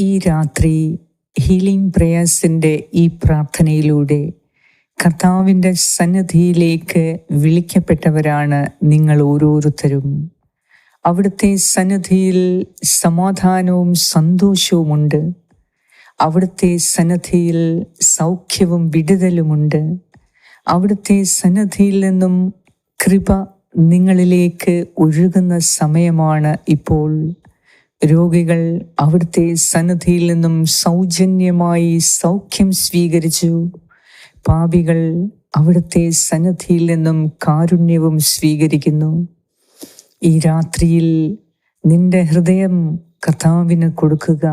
ഈ രാത്രി ഹീലിംഗ് പ്രേയേഴ്സിന്റെ ഈ പ്രാർത്ഥനയിലൂടെ കർത്താവിന്റെ സന്നിധിയിലേക്ക് വിളിക്കപ്പെട്ടവരാണ് നിങ്ങൾ ഓരോരുത്തരും. അവിടുത്തെ സന്നിധിയിൽ സമാധാനവും സന്തോഷവുമുണ്ട്. അവിടുത്തെ സന്നിധിയിൽ സൗഖ്യവും വിടുതലുമുണ്ട്. അവിടുത്തെ സന്നിധിയിൽ നിന്നും കൃപ നിങ്ങളിലേക്ക് ഒഴുകുന്ന സമയമാണ് ഇപ്പോൾ. രോഗികൾ അവിടുത്തെ സന്നദ്ധിയിൽ നിന്നും സൗജന്യമായി സൗഖ്യം സ്വീകരിച്ചു. പാപികൾ അവിടുത്തെ സന്നദ്ധിയിൽ നിന്നും കാരുണ്യവും സ്വീകരിക്കുന്നു. ഈ രാത്രിയിൽ നിന്റെ ഹൃദയം കർത്താവിന് കൊടുക്കുക.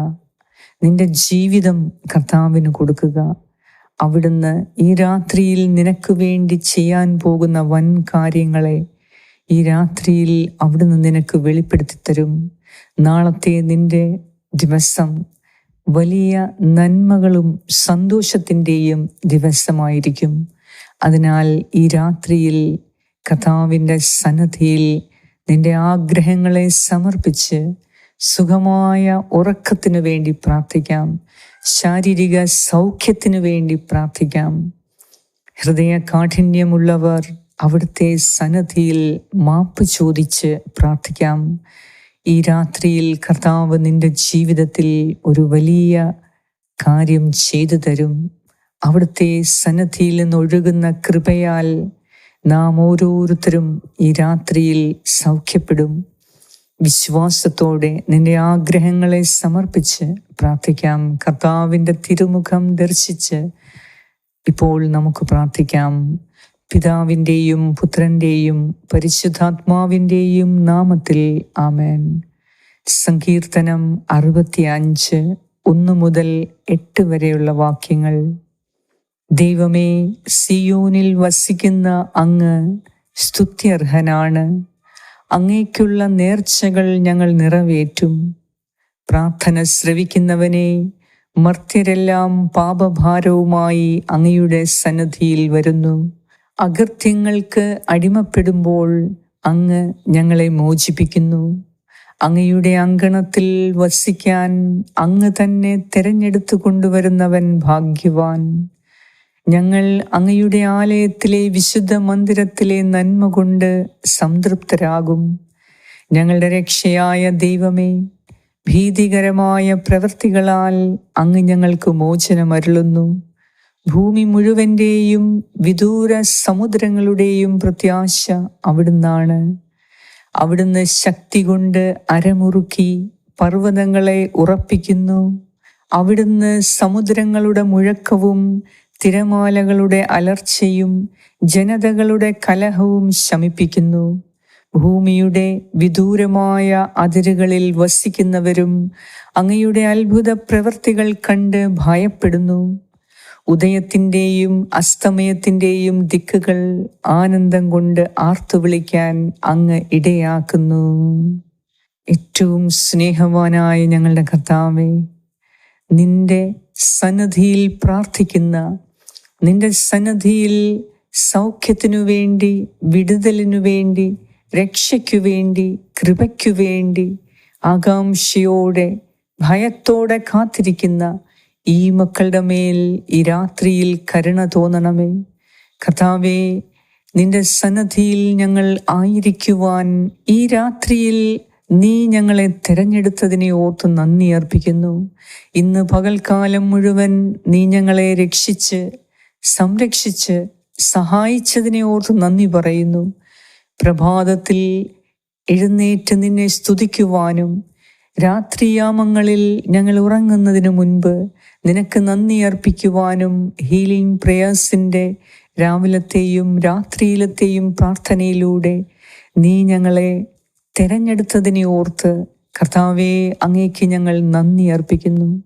നിന്റെ ജീവിതം കർത്താവിന് കൊടുക്കുക. അവിടുന്ന് ഈ രാത്രിയിൽ നിനക്ക് വേണ്ടി ചെയ്യാൻ പോകുന്ന വൻ കാര്യങ്ങളെ ഈ രാത്രിയിൽ അവിടുന്ന് നിനക്ക് വെളിപ്പെടുത്തി തരും നാളത്തെ നിന്റെ ദിവസം വലിയ നന്മകളും സന്തോഷത്തിന്റെയും ദിവസമായിരിക്കും. അതിനാൽ ഈ രാത്രിയിൽ കഥാവിന്റെ സന്നദ്ധിയിൽ നിന്റെ ആഗ്രഹങ്ങളെ സമർപ്പിച്ച് സുഖമായ ഉറക്കത്തിനു വേണ്ടി പ്രാർത്ഥിക്കാം. ശാരീരിക സൗഖ്യത്തിനു വേണ്ടി പ്രാർത്ഥിക്കാം. ഹൃദയ കാഠിന്യമുള്ളവർ അവിടുത്തെ സന്നദ്ധിയിൽ മാപ്പ് ചോദിച്ച് പ്രാർത്ഥിക്കാം. ഈ രാത്രിയിൽ കർത്താവ് നിന്റെ ജീവിതത്തിൽ ഒരു വലിയ കാര്യം ചെയ്തു തരും. അവിടുത്തെ സന്നദ്ധിയിൽ നിന്ന് ഒഴുകുന്ന കൃപയാൽ നാം ഓരോരുത്തരും ഈ രാത്രിയിൽ സൗഖ്യപ്പെടും. വിശ്വാസത്തോടെ നിന്റെ ആഗ്രഹങ്ങളെ സമർപ്പിച്ച് പ്രാർത്ഥിക്കാം. കർത്താവിന്റെ തിരുമുഖം ദർശിച്ച് ഇപ്പോൾ നമുക്ക് പ്രാർത്ഥിക്കാം. പിതാവിന്റെയും പുത്രന്റെയും പരിശുദ്ധാത്മാവിന്റെയും നാമത്തിൽ ആമേൻ. സങ്കീർത്തനം അറുപത്തി അഞ്ച് ഒന്ന് മുതൽ എട്ട് വരെയുള്ള വാക്യങ്ങൾ. ദൈവമേ സിയോനിൽ വസിക്കുന്ന അങ്ങ് സ്തുത്യർഹനാണ്. അങ്ങേക്കുള്ള നേർച്ചകൾ ഞങ്ങൾ നിറവേറ്റും. പ്രാർത്ഥന ശ്രവിക്കുന്നവനെ മർത്യരെല്ലാം പാപഭാരവുമായി അങ്ങയുടെ സന്നദ്ധിയിൽ വരുന്നു. അകൃത്യങ്ങൾക്ക് അടിമപ്പെടുമ്പോൾ അങ്ങ് ഞങ്ങളെ മോചിപ്പിക്കുന്നു. അങ്ങയുടെ അങ്കണത്തിൽ വസിക്കാൻ അങ്ങ് തന്നെ തിരഞ്ഞെടുത്തു കൊണ്ടുവരുന്നവൻ ഭാഗ്യവാൻ. ഞങ്ങൾ അങ്ങയുടെ ആലയത്തിലെ വിശുദ്ധ മന്ദിരത്തിലെ നന്മ കൊണ്ട് സംതൃപ്തരാകും. ഞങ്ങളുടെ രക്ഷയായ ദൈവമേ ഭീതികരമായ പ്രവൃത്തികളാൽ അങ്ങ് ഞങ്ങൾക്ക് മോചനമരുളുന്നു. ഭൂമി മുഴുവന്റെയും വിദൂര സമുദ്രങ്ങളുടെയും പ്രത്യാശ അവിടുന്നാണ്. അവിടുന്ന് ശക്തി കൊണ്ട് അരമുറുക്കി പർവതങ്ങളെ ഉറപ്പിക്കുന്നു. അവിടുന്ന് സമുദ്രങ്ങളുടെ മുഴക്കവും തിരമാലകളുടെ അലർച്ചയും ജനതകളുടെ കലഹവും ശമിപ്പിക്കുന്നു. ഭൂമിയുടെ വിദൂരമായ അതിരുകളിൽ വസിക്കുന്നവരും അങ്ങയുടെ അത്ഭുത പ്രവൃത്തികൾ കണ്ട് ഭയപ്പെടുന്നു. ഉദയത്തിന്റെയും അസ്തമയത്തിന്റെയും ദിക്കുകൾ ആനന്ദം കൊണ്ട് ആർത്തു വിളിക്കാൻ അങ്ങ് ഇടയാക്കുന്നു. ഏറ്റവും സ്നേഹവാനായ ഞങ്ങളുടെ കർത്താവെ നിന്റെ സന്നദ്ധിയിൽ പ്രാർത്ഥിക്കുന്ന നിന്റെ സന്നദ്ധിയിൽ സൗഖ്യത്തിനു വേണ്ടി വിടുതലിനു വേണ്ടി രക്ഷയ്ക്കു വേണ്ടി കൃപയ്ക്കു വേണ്ടി ആകാംക്ഷയോടെ ഭയത്തോടെ കാത്തിരിക്കുന്ന ഈ മക്കളുടെ മേൽ ഈ രാത്രിയിൽ കരുണ തോന്നണമേ. കഥാവേ നിന്റെ സന്നദ്ധിയിൽ ഞങ്ങൾ ആയിരിക്കുവാൻ ഈ രാത്രിയിൽ നീ ഞങ്ങളെ തിരഞ്ഞെടുത്തതിനെ ഓർത്ത് നന്ദി അർപ്പിക്കുന്നു. ഇന്ന് പകൽക്കാലം മുഴുവൻ നീ ഞങ്ങളെ രക്ഷിച്ച് സംരക്ഷിച്ച് സഹായിച്ചതിനെ ഓർത്ത് നന്ദി പറയുന്നു. പ്രഭാതത്തിൽ എഴുന്നേറ്റ് നിന്നെ സ്തുതിക്കുവാനും രാത്രിയാമങ്ങളിൽ ഞങ്ങൾ ഉറങ്ങുന്നതിന് മുൻപ് നിനക്ക് നന്ദി അർപ്പിക്കുവാനും ഹീലിംഗ് പ്രേയേഴ്സിന്റെ രാവിലത്തെയും രാത്രിയിലത്തെയും പ്രാർത്ഥനയിലൂടെ നീ ഞങ്ങളെ തിരഞ്ഞെടുത്തതിനെ ഓർത്ത് കർത്താവെ അങ്ങേക്ക് ഞങ്ങൾ നന്ദി അർപ്പിക്കുന്നു.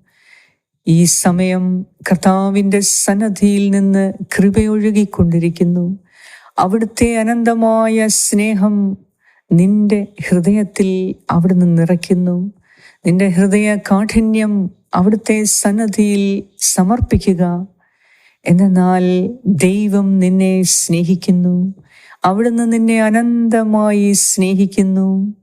ഈ സമയം കർത്താവിന്റെ സന്നദ്ധിയിൽ നിന്ന് കൃപയൊഴുകിക്കൊണ്ടിരിക്കുന്നു. അവിടുത്തെ അനന്തമായ സ്നേഹം നിന്റെ ഹൃദയത്തിൽ അവിടുന്ന് നിറയ്ക്കുന്നു. നിന്റെ ഹൃദയ കാഠിന്യം അവിടുത്തെ സന്നദ്ധിയിൽ സമർപ്പിക്കുക. എന്നാൽ ദൈവം നിന്നെ സ്നേഹിക്കുന്നു. അവിടുന്ന് നിന്നെ അനന്തമായി സ്നേഹിക്കുന്നു.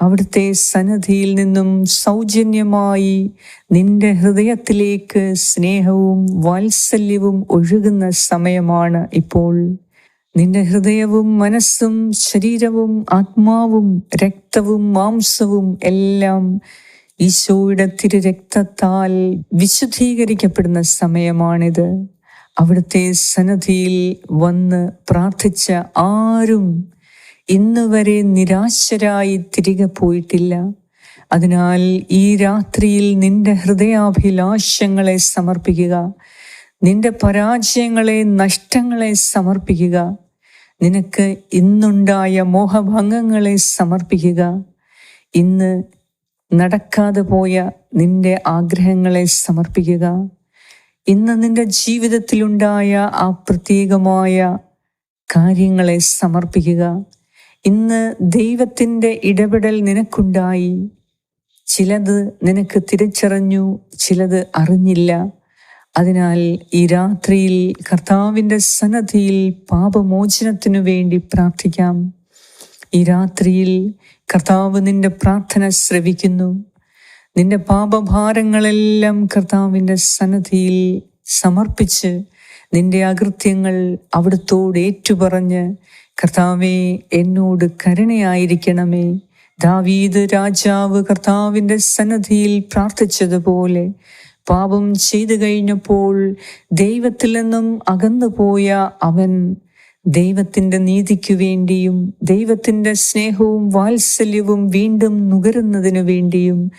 അവിടുത്തെ സന്നദ്ധിയിൽ നിന്നും സൗജന്യമായി നിന്റെ ഹൃദയത്തിലേക്ക് സ്നേഹവും വാത്സല്യവും ഒഴുകുന്ന സമയമാണ് ഇപ്പോൾ. നിന്റെ ഹൃദയവും മനസ്സും ശരീരവും ആത്മാവും രക്തവും മാംസവും എല്ലാം ഈശോയുടെ തിരുരക്തത്താൽ വിശുദ്ധീകരിക്കപ്പെടുന്ന സമയമാണിത്. അവിടുത്തെ സന്നദ്ധിയിൽ വന്ന് പ്രാർത്ഥിച്ച ആരും ഇന്ന് വരെ നിരാശരായി തിരികെ പോയിട്ടില്ല. അതിനാൽ ഈ രാത്രിയിൽ നിന്റെ ഹൃദയാഭിലാഷങ്ങളെ സമർപ്പിക്കുക. നിന്റെ പരാജയങ്ങളെ നഷ്ടങ്ങളെ സമർപ്പിക്കുക. നിനക്ക് ഇന്നുണ്ടായ മോഹഭംഗങ്ങളെ സമർപ്പിക്കുക. ഇന്ന് നടക്കാതെ പോയ നിന്റെ ആഗ്രഹങ്ങളെ സമർപ്പിക്കുക. ഇന്ന് നിന്റെ ജീവിതത്തിലുണ്ടായ ആ പ്രത്യേകമായ കാര്യങ്ങളെ സമർപ്പിക്കുക. ഇന്ന് ദൈവത്തിന്റെ ഇടപെടൽ നിനക്കുണ്ടായി. ചിലത് നിനക്ക് തിരിച്ചറിഞ്ഞു ചിലത് അറിഞ്ഞില്ല. അതിനാൽ ഈ രാത്രിയിൽ കർത്താവിന്റെ സന്നദ്ധിയിൽ പാപമോചനത്തിനു വേണ്ടി പ്രാർത്ഥിക്കാം. ഈ രാത്രിയിൽ കർത്താവ് നിന്റെ പ്രാർത്ഥന ശ്രവിക്കുന്നു. നിന്റെ പാപഭാരങ്ങളെല്ലാം കർത്താവിന്റെ സന്നദ്ധിയിൽ സമർപ്പിച്ച് നിന്റെ അകൃത്യങ്ങൾ അവിടുത്തോട് ഏറ്റുപറഞ്ഞ് കർത്താവെ എന്നോട് കരുണയായിരിക്കണമേ. ദാവീദ് രാജാവ് കർത്താവിന്റെ സന്നദ്ധിയിൽ പ്രാർത്ഥിച്ചതുപോലെ പാപം ചെയ്തു കഴിഞ്ഞപ്പോൾ ദൈവത്തിൽ നിന്നും അകന്നുപോയ അവൻ ദൈവത്തിന്റെ നീതിക്കു വേണ്ടിയും ദൈവത്തിന്റെ സ്നേഹവും വാത്സല്യവും വീണ്ടും നുകരുന്നതിനു വേണ്ടിയും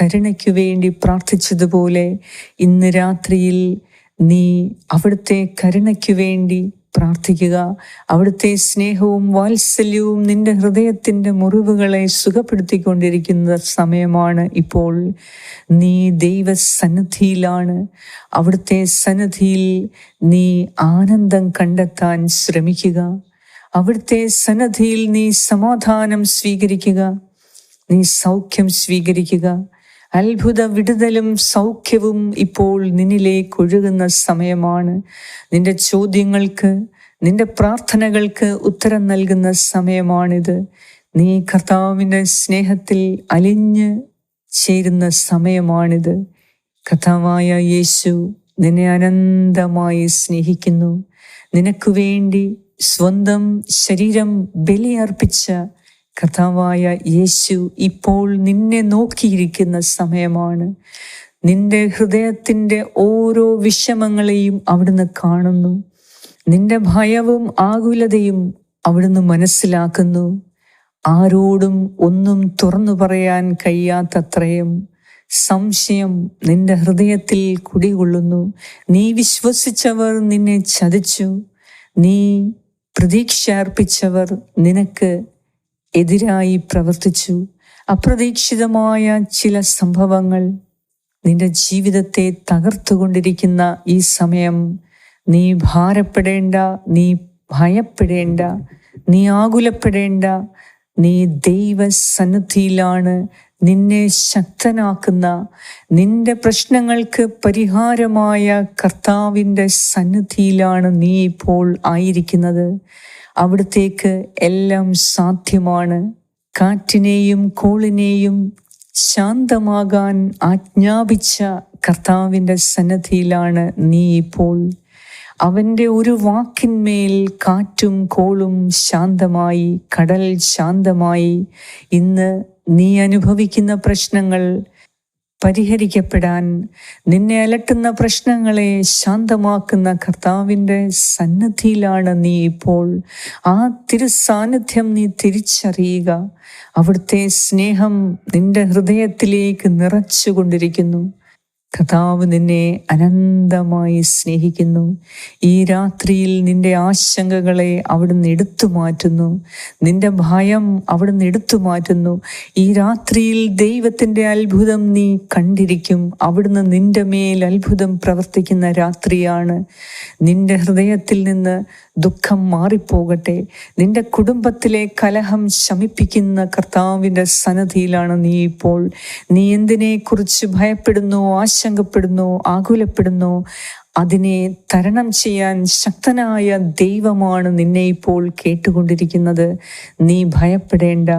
കരുണയ്ക്കു വേണ്ടി പ്രാർത്ഥിച്ചതുപോലെ ഇന്ന് രാത്രിയിൽ നീ അവിടുത്തെ കരുണയ്ക്കു വേണ്ടി പ്രാർത്ഥിക്കുക. അവിടുത്തെ സ്നേഹവും വാത്സല്യവും നിന്റെ ഹൃദയത്തിന്റെ മുറിവുകളെ സുഖപ്പെടുത്തിക്കൊണ്ടിരിക്കുന്ന സമയമാണ് ഇപ്പോൾ. നീ ദൈവസന്നിധിയിലാണ്. അവിടുത്തെ സന്നിധിയിൽ നീ ആനന്ദം കണ്ടെത്താൻ ശ്രമിക്കുക. അവിടുത്തെ സന്നദ്ധിയിൽ നീ സമാധാനം സ്വീകരിക്കുക. നീ സൗഖ്യം സ്വീകരിക്കുക. അത്ഭുത വിടുതലും സൗഖ്യവും ഇപ്പോൾ നിന്നിലേക്ക് ഒഴുകുന്ന സമയമാണ്. നിന്റെ ചോദ്യങ്ങൾക്ക് നിന്റെ പ്രാർത്ഥനകൾക്ക് ഉത്തരം നൽകുന്ന സമയമാണിത്. നീ കർത്താവിന്റെ സ്നേഹത്തിൽ അലിഞ്ഞ് ചേരുന്ന സമയമാണിത്. കഥാവായ യേശു നിന്നെ അനന്തമായി സ്നേഹിക്കുന്നു. നിനക്ക് വേണ്ടി സ്വന്തം ശരീരം ബലിയർപ്പിച്ച കഥാവായ യേശു ഇപ്പോൾ നിന്നെ നോക്കിയിരിക്കുന്ന സമയമാണ്. നിന്റെ ഹൃദയത്തിന്റെ ഓരോ വിഷമങ്ങളെയും അവിടുന്ന് കാണുന്നു. നിന്റെ ഭയവും ആകുലതയും അവിടുന്ന് മനസ്സിലാക്കുന്നു. ആരോടും ഒന്നും തുറന്നു പറയാൻ കഴിയാത്തത്രയും സംശയം നിന്റെ ഹൃദയത്തിൽ കുടികൊള്ളുന്നു. നീ വിശ്വസിച്ചവർ നിന്നെ ചതിച്ചു. നീ പ്രതീക്ഷ അർപ്പിച്ചവർ നിനക്ക് എതിരായി പ്രവർത്തിച്ചു. അപ്രതീക്ഷിതമായ ചില സംഭവങ്ങൾ നിന്റെ ജീവിതത്തെ തകർത്തുകൊണ്ടിരിക്കുന്ന ഈ സമയം. നീ ഭാരപ്പെടേണ്ട നീ ഭയപ്പെടേണ്ട നീ ആകുലപ്പെടേണ്ട. നീ ദൈവസന്നിധിയിലാണ് നിന്നെ ശക്തനാക്കുന്ന നിന്റെ പ്രശ്നങ്ങൾക്ക് പരിഹാരമായ കർത്താവിന്റെ സന്നിധിയിലാണ് നീ ഇപ്പോൾ ആയിരിക്കുന്നത്. അവിടത്തേക്ക് എല്ലാം സാധ്യമാണ്. കാറ്റിനെയും കോളിനെയും ശാന്തമാകാൻ ആജ്ഞാപിച്ച കർത്താവിന്റെ സന്നദ്ധിയിലാണ് നീ ഇപ്പോൾ. അവന്റെ ഒരു വാക്കിന്മേൽ കാറ്റും കോളും ശാന്തമായി കടൽ ശാന്തമായി ഇന്ന് നീ അനുഭവിക്കുന്ന പ്രശ്നങ്ങൾ പരിഹരിക്കപ്പെടാൻ നിന്നെ അലട്ടുന്ന പ്രശ്നങ്ങളെ ശാന്തമാക്കുന്ന കർത്താവിന്റെ സന്നദ്ധിയിലാണ് നീ ഇപ്പോൾ. ആ തിരുസാന്നിധ്യം നീ തിരിച്ചറിയുക. അവിടുത്തെ സ്നേഹം നിന്റെ ഹൃദയത്തിലേക്ക് നിറച്ചുകൊണ്ടിരിക്കുന്നു. കഥാവ് നിന്നെ അനന്തമായി സ്നേഹിക്കുന്നു. ഈ രാത്രിയിൽ നിന്റെ ആശങ്കകളെ അവിടുന്ന് എടുത്തു മാറ്റുന്നു. നിന്റെ ഭയം അവിടുന്ന് എടുത്തു മാറ്റുന്നു. ഈ രാത്രിയിൽ ദൈവത്തിന്റെ അത്ഭുതം നീ കണ്ടിരിക്കും. അവിടുന്ന് നിന്റെ മേൽ അത്ഭുതം പ്രവർത്തിക്കുന്ന രാത്രിയാണ്. നിന്റെ ഹൃദയത്തിൽ നിന്ന് ദുഃഖം മാറിപ്പോകട്ടെ. നിന്റെ കുടുംബത്തിലെ കലഹം ശമിപ്പിക്കുന്ന കർത്താവിന്റെ സന്നദ്ധിയിലാണ് നീ ഇപ്പോൾ. നീ എന്തിനെക്കുറിച്ച് ഭയപ്പെടുന്നു ആശങ്കപ്പെടുന്നു ആകുലപ്പെടുന്നു. അതിനെ തരണം ചെയ്യാൻ ശക്തനായ ദൈവമാണ് നിന്നെ ഇപ്പോൾ കേട്ടുകൊണ്ടിരിക്കുന്നത്. നീ ഭയപ്പെടേണ്ട.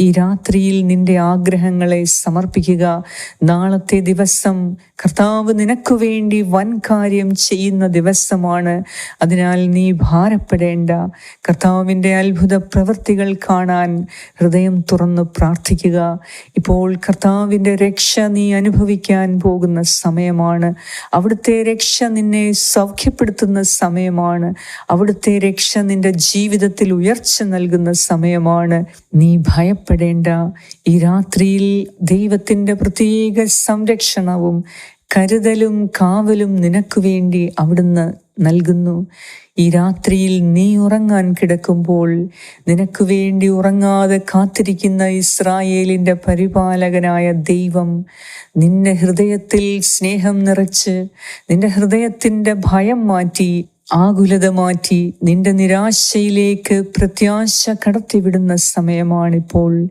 ഈ രാത്രിയിൽ നിന്റെ ആഗ്രഹങ്ങളെ സമർപ്പിക്കുക. നാളത്തെ ദിവസം കർത്താവ് നിനക്കു വേണ്ടി വൻ കാര്യം ചെയ്യുന്ന ദിവസമാണ്. അതിനാൽ നീ ഭാരപ്പെടേണ്ട. കർത്താവിന്റെ അത്ഭുത പ്രവൃത്തികൾ കാണാൻ ഹൃദയം തുറന്നു പ്രാർത്ഥിക്കുക. ഇപ്പോൾ കർത്താവിന്റെ രക്ഷ നീ അനുഭവിക്കാൻ പോകുന്ന സമയമാണ്. അവിടുത്തെ രക്ഷ നിന്നെ സൗഖ്യപ്പെടുത്തുന്ന സമയമാണ്. അവിടുത്തെ രക്ഷ നിന്റെ ജീവിതത്തിൽ ഉയർച്ച നൽകുന്ന സമയമാണ്. നീ ഭയപ്പെടേണ്ട. ഈ രാത്രിയിൽ ദൈവത്തിന്റെ പ്രത്യേക സംരക്ഷണവും കരുതലും കാവലും നിനക്കു വേണ്ടി അവിടുന്ന് നൽകുന്നു. ഈ രാത്രിയിൽ നീ ഉറങ്ങാൻ കിടക്കുമ്പോൾ നിനക്ക് വേണ്ടി ഉറങ്ങാതെ കാത്തിരിക്കുന്ന ഇസ്രായേലിന്റെ പരിപാലകനായ ദൈവം നിന്റെ ഹൃദയത്തിൽ സ്നേഹം നിറച്ച് നിന്റെ ഹൃദയത്തിന്റെ ഭയം മാറ്റി ആകുലത മാറ്റി നിന്റെ നിരാശയിലേക്ക് പ്രത്യാശ കടത്തിവിടുന്ന സമയമാണിപ്പോൾ.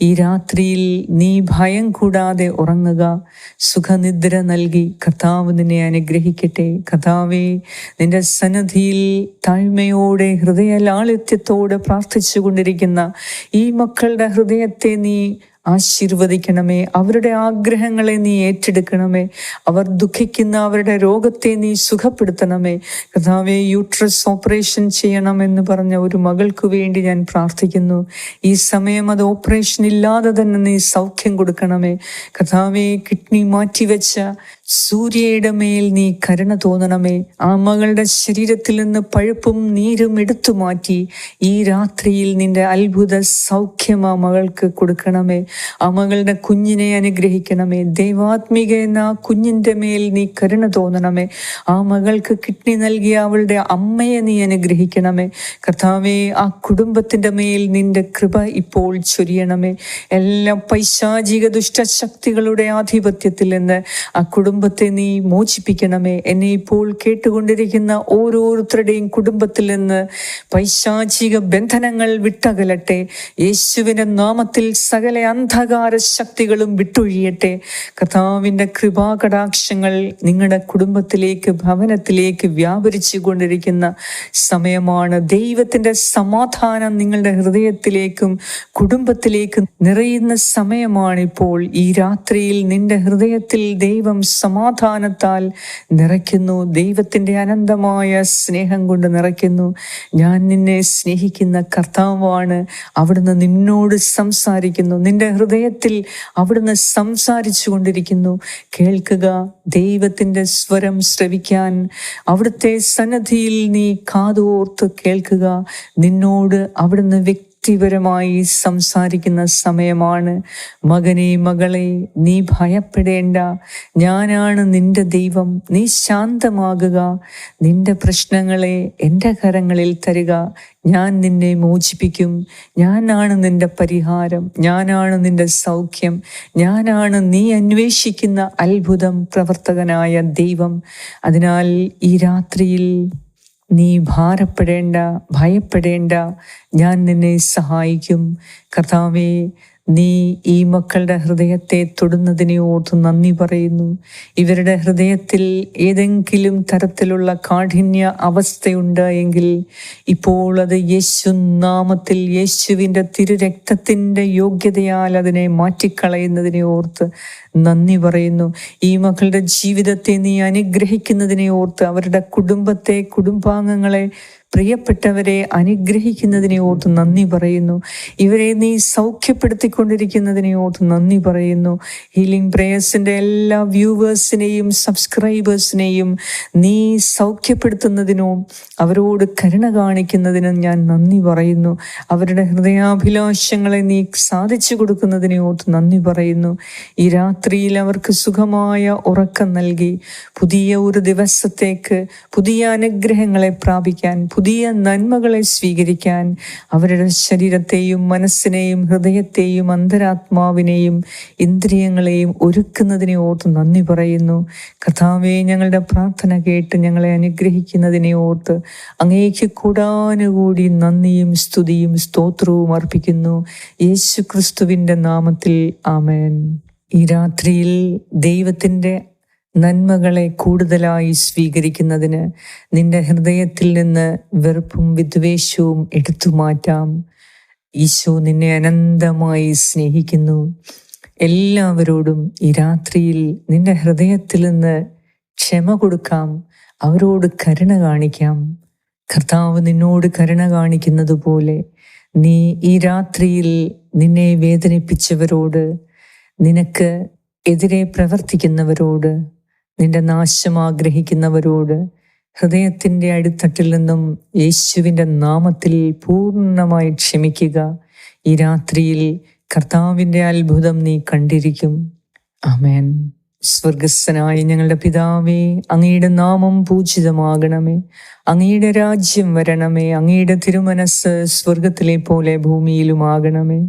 ഈ രാത്രിയിൽ നീ ഭയം കൂടാതെ ഉറങ്ങുക. സുഖനിദ്ര നൽകി കഥാവ് നിന്നെ അനുഗ്രഹിക്കട്ടെ. കഥാവേ നിന്റെ സന്നദ്ധിയിൽ താഴ്മയോടെ ഹൃദയ ലാളിത്യത്തോടെ പ്രാർത്ഥിച്ചു കൊണ്ടിരിക്കുന്ന ഈ മക്കളുടെ ഹൃദയത്തെ നീ ആശീർവദിക്കണമേ. അവരുടെ ആഗ്രഹങ്ങളെ നീ ഏറ്റെടുക്കണമേ. അവർ ദുഃഖിക്കുന്ന അവരുടെ രോഗത്തെ നീ സുഖപ്പെടുത്തണമേ. കഥാവെ യൂട്രസ് ഓപ്പറേഷൻ ചെയ്യണമെന്ന് പറഞ്ഞ ഒരു മകൾക്ക് വേണ്ടി ഞാൻ പ്രാർത്ഥിക്കുന്നു. ഈ സമയം അത് ഓപ്പറേഷൻ ഇല്ലാതെ തന്നെ നീ സൗഖ്യം കൊടുക്കണമേ. കഥാവെ കിഡ്നി മാറ്റിവെച്ച സൂര്യയുടെ മേൽ നീ കരുണ തോന്നണമേ. ആ മകളുടെ ശരീരത്തിൽ നിന്ന് പഴുപ്പും നീരും എടുത്തു മാറ്റി. ഈ രാത്രിയിൽ നിന്റെ അത്ഭുത സൗഖ്യം ആ മകൾക്ക് കൊടുക്കണമേ. ആ മകളുടെ കുഞ്ഞിനെ അനുഗ്രഹിക്കണമേ. ദൈവാത്മിക എന്ന ആ കുഞ്ഞിന്റെ മേൽ നീ കരുണ തോന്നണമേ. ആ മകൾക്ക് കിഡ്നി നൽകിയ അവളുടെ അമ്മയെ നീ അനുഗ്രഹിക്കണമേ. കർത്താവേ ആ കുടുംബത്തിന്റെ മേൽ നിന്റെ കൃപ ഇപ്പോൾ ചൊരിയണമേ. എല്ലാ പൈശാചിക ദുഷ്ടശക്തികളുടെ ആധിപത്യത്തിൽ നിന്ന് ആ കുടുംബത്തെ നീ മോചിപ്പിക്കണമേ. എന്നെ ഇപ്പോൾ കേട്ടുകൊണ്ടിരിക്കുന്ന ഓരോരുത്തരുടെയും കുടുംബത്തിൽ നിന്ന് പൈശാചിക ബന്ധനങ്ങൾ വിട്ടകലട്ടെ. യേശുവിന്റെ നാമത്തിൽ സകല അന്ധകാര ശക്തികളും വിട്ടൊഴിയട്ടെ. കർത്താവിന്റെ കൃപാകടാക്ഷങ്ങൾ നിങ്ങളുടെ കുടുംബത്തിലേക്ക് ഭവനത്തിലേക്ക് വ്യാപരിച്ചു കൊണ്ടിരിക്കുന്ന സമയമാണ്. ദൈവത്തിന്റെ സമാധാനം നിങ്ങളുടെ ഹൃദയത്തിലേക്കും കുടുംബത്തിലേക്കും നിറയുന്ന സമയമാണിപ്പോൾ. ഈ രാത്രിയിൽ നിന്റെ ഹൃദയത്തിൽ ദൈവം സമാധാനത്താൽ നിറയ്ക്കുന്നു. ദൈവത്തിന്റെ അനന്തമായ സ്നേഹം കൊണ്ട് നിറയ്ക്കുന്നു. ഞാൻ നിന്നെ സ്നേഹിക്കുന്ന കർത്താവാണ്. അവിടുന്ന് നിന്നോട് സംസാരിക്കുന്നു. നിന്റെ ഹൃദയത്തിൽ അവിടുന്ന് സംസാരിച്ചു കൊണ്ടിരിക്കുന്നു. കേൾക്കുക ദൈവത്തിന്റെ സ്വരം ശ്രവിക്കാൻ. അവിടുത്തെ സന്നദ്ധിയിൽ നീ കാതോർത്ത് കേൾക്കുക. നിന്നോട് അവിടുന്ന് വ്യക്തി വ്യക്തിപരമായി സംസാരിക്കുന്ന സമയമാണ്. മകനെ മകളെ നീ ഭയപ്പെടേണ്ട. ഞാനാണ് നിന്റെ ദൈവം. നീ ശാന്തമാകുക. നിന്റെ പ്രശ്നങ്ങളെ എന്റെ കരങ്ങളിൽ തരിക. ഞാൻ നിന്നെ മോചിപ്പിക്കും. ഞാനാണ് നിന്റെ പരിഹാരം. ഞാനാണ് നിന്റെ സൗഖ്യം. ഞാനാണ് നീ അന്വേഷിക്കുന്ന അത്ഭുതം പ്രവർത്തകനായ ദൈവം. അതിനാൽ ഈ രാത്രിയിൽ നീ ഭാരപ്പെടേണ്ട ഭയപ്പെടേണ്ട. ഞാൻ നിന്നെ സഹായിക്കും. കർത്താവേ നീ ഈ മക്കളുടെ ഹൃദയത്തെ തൊടുന്നതിനെ ഓർത്ത് നന്ദി പറയുന്നു. ഇവരുടെ ഹൃദയത്തിൽ ഏതെങ്കിലും തരത്തിലുള്ള കാഠിന്യ അവസ്ഥയുണ്ട് എങ്കിൽ ഇപ്പോൾ അത് യേശു നാമത്തിൽ യേശുവിന്റെ തിരുരക്തത്തിന്റെ യോഗ്യതയാൽ അതിനെ മാറ്റിക്കളയുന്നതിനെ ഓർത്ത് നന്ദി പറയുന്നു. ഈ മക്കളുടെ ജീവിതത്തെ നീ അനുഗ്രഹിക്കുന്നതിനെ ഓർത്ത് അവരുടെ കുടുംബത്തെ കുടുംബാംഗങ്ങളെ പ്രിയപ്പെട്ടവരെ അനുഗ്രഹിക്കുന്നതിനെ ഓർത്ത് നന്ദി പറയുന്നു. ഇവരെ നീ സൗഖ്യപ്പെടുത്തിക്കൊണ്ടിരിക്കുന്നതിനെ ഓർത്ത് നന്ദി പറയുന്നു. ഹീലിംഗ് പ്രേയേഴ്സിന്റെ എല്ലാ വ്യൂവേഴ്സിനെയും സബ്സ്ക്രൈബേഴ്സിനെയും നീ സൗഖ്യപ്പെടുത്തുന്നതിനും അവരോട് കരുണ കാണിക്കുന്നതിനും ഞാൻ നന്ദി പറയുന്നു. അവരുടെ ഹൃദയാഭിലാഷങ്ങളെ നീ സാധിച്ചു കൊടുക്കുന്നതിനെ ഓർത്ത് നന്ദി പറയുന്നു. ഈ രാത്രിയിൽ അവർക്ക് സുഖമായ ഉറക്കം നൽകി പുതിയ ഒരു ദിവസത്തേക്ക് പുതിയ അനുഗ്രഹങ്ങളെ പ്രാപിക്കാൻ പുതിയ നന്മകളെ സ്വീകരിക്കാൻ അവരുടെ ശരീരത്തെയും മനസ്സിനെയും ഹൃദയത്തെയും അന്തരാത്മാവിനെയും ഇന്ദ്രിയങ്ങളെയും ഒരുക്കുന്നതിനെ ഓർത്ത് നന്ദി പറയുന്നു. കഥാവേ ഞങ്ങളുടെ പ്രാർത്ഥന കേട്ട് ഞങ്ങളെ അനുഗ്രഹിക്കുന്നതിനെ ഓർത്ത് അങ്ങേക്ക് കൂടാനുകൂടി നന്ദിയും സ്തുതിയും സ്തോത്രവും അർപ്പിക്കുന്നു. യേശു ക്രിസ്തുവിന്റെ നാമത്തിൽ ആമേൻ. ഈ രാത്രിയിൽ ദൈവത്തിന്റെ നന്മകളെ കൂടുതലായി സ്വീകരിക്കുന്നതിന് നിന്റെ ഹൃദയത്തിൽ നിന്ന് വെറുപ്പും വിദ്വേഷവും എടുത്തു മാറ്റാം. ഈശോ നിന്നെ അനന്തമായി സ്നേഹിക്കുന്നു. എല്ലാവരോടും ഈ രാത്രിയിൽ നിന്റെ ഹൃദയത്തിൽ നിന്ന് ക്ഷമ കൊടുക്കാം. അവരോട് കരുണ കാണിക്കാം. കർത്താവ് നിന്നോട് കരുണ കാണിക്കുന്നത് പോലെ നീ ഈ രാത്രിയിൽ നിന്നെ വേദനിപ്പിച്ചവരോട് നിനക്ക് എതിരെ പ്രവർത്തിക്കുന്നവരോട് നിന്റെ നാശം ആഗ്രഹിക്കുന്നവരോട് ഹൃദയത്തിന്റെ അടിത്തട്ടിൽ നിന്നും യേശുവിന്റെ നാമത്തിൽ പൂർണമായി ക്ഷമിക്കുക. ഈ രാത്രിയിൽ കർത്താവിന്റെ അത്ഭുതം നീ കണ്ടിരിക്കും. ആമേൻ. സ്വർഗസ്സനായ ഞങ്ങളുടെ പിതാവേ അങ്ങയുടെ നാമം പൂജിതമാകണമേ. അങ്ങയുടെ രാജ്യം വരണമേ. അങ്ങയുടെ തിരുമനസ് സ്വർഗത്തിലെ പോലെ ഭൂമിയിലുമാകണമേ.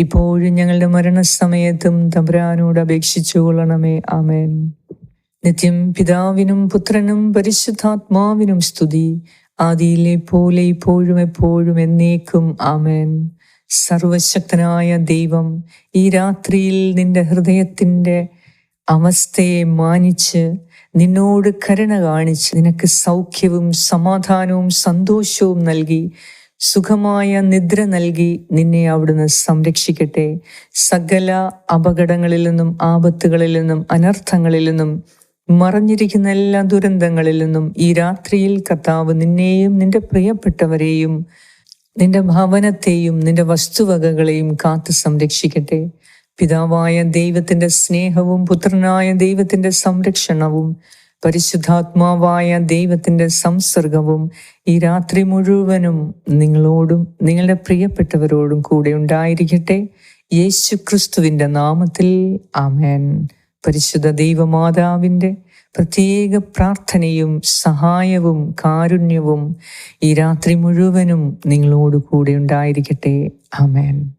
ഇപ്പോഴും ഞങ്ങളുടെ മരണസമയത്തും തമ്പുരാനോട് അപേക്ഷിച്ചു കൊള്ളണമേ. ആമേൻ. നിത്യം പിതാവിനും പുത്രനും പരിശുദ്ധാത്മാവിനും സ്തുതി. ആദിയിലെ പോലെ ഇപ്പോഴും എപ്പോഴും എന്നേക്കും ആമേൻ. സർവശക്തനായ ദൈവം ഈ രാത്രിയിൽ നിന്റെ ഹൃദയത്തിന്റെ അവസ്ഥയെ മാനിച്ച് നിന്നോട് കരുണ കാണിച്ച് നിനക്ക് സൗഖ്യവും സമാധാനവും സന്തോഷവും നൽകി സുഖമായ നിദ്ര നൽകി നിന്നെ അവിടുന്ന് സംരക്ഷിക്കട്ടെ. സകല അപകടങ്ങളിൽ നിന്നും ആപത്തുകളിൽ നിന്നും അനർത്ഥങ്ങളിൽ നിന്നും മറഞ്ഞിരിക്കുന്ന എല്ലാ ദുരന്തങ്ങളിൽ നിന്നും ഈ രാത്രിയിൽ കർത്താവ് നിന്നെയും നിന്റെ പ്രിയപ്പെട്ടവരെയും നിന്റെ ഭവനത്തെയും നിന്റെ വസ്തുവകകളെയും കാത്തു സംരക്ഷിക്കട്ടെ. പിതാവായ ദൈവത്തിന്റെ സ്നേഹവും പുത്രനായ ദൈവത്തിന്റെ സംരക്ഷണവും പരിശുദ്ധാത്മാവായ ദൈവത്തിന്റെ സംസർഗവും ഈ രാത്രി മുഴുവനും നിങ്ങളോടും നിങ്ങളുടെ പ്രിയപ്പെട്ടവരോടും കൂടെ ഉണ്ടായിരിക്കട്ടെ. യേശു ക്രിസ്തുവിന്റെ നാമത്തിൽ. ആമേൻ. പരിശുദ്ധ ദൈവമാതാവിന്റെ പ്രത്യേക പ്രാർത്ഥനയും സഹായവും കാരുണ്യവും ഈ രാത്രി മുഴുവനും നിങ്ങളോട് കൂടെ ഉണ്ടായിരിക്കട്ടെ. ആമേൻ.